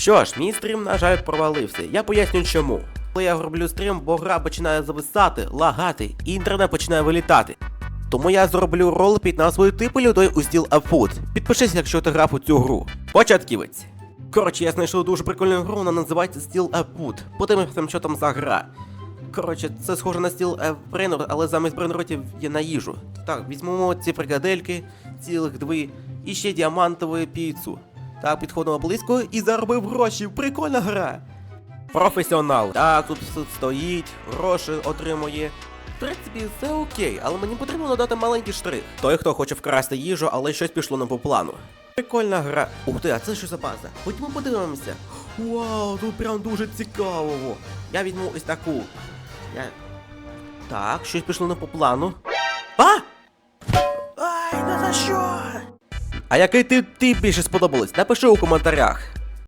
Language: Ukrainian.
Що ж, мій стрім, на жаль, провалився. Я поясню чому. Коли я роблю стрім, бо гра починає зависати, лагати, і інтернет починає вилітати. Тому я зроблю рол під назвою типу людей у стіл Food. Підпишись, якщо ти грав у цю гру. Початківець. Коротше, я знайшов дуже прикольну гру, вона називається Steel Food. Подивимося, що там за гра. Коротше, це схоже на стіл брейнер, але замість брейнротів є на їжу. Так, візьмемо ці фрикадельки, цілих дві, і ще діамантову піцу. Так, підходимо близько і заробив гроші. Прикольна гра. Професіонал. Так, тут все стоїть, гроші отримує. В принципі, все окей, але мені потрібно додати маленький штрих. Той, хто хоче вкрасти їжу, але щось пішло не по плану. Прикольна гра. Ух ти, а це що за база? Ходімо подивимося. Вау, тут прям дуже цікаво. Я візьму ось таку. Я... Так, щось пішло не по плану. А! Ай, не за що? А який ти, ти більше сподобалось? Напиши у коментарях.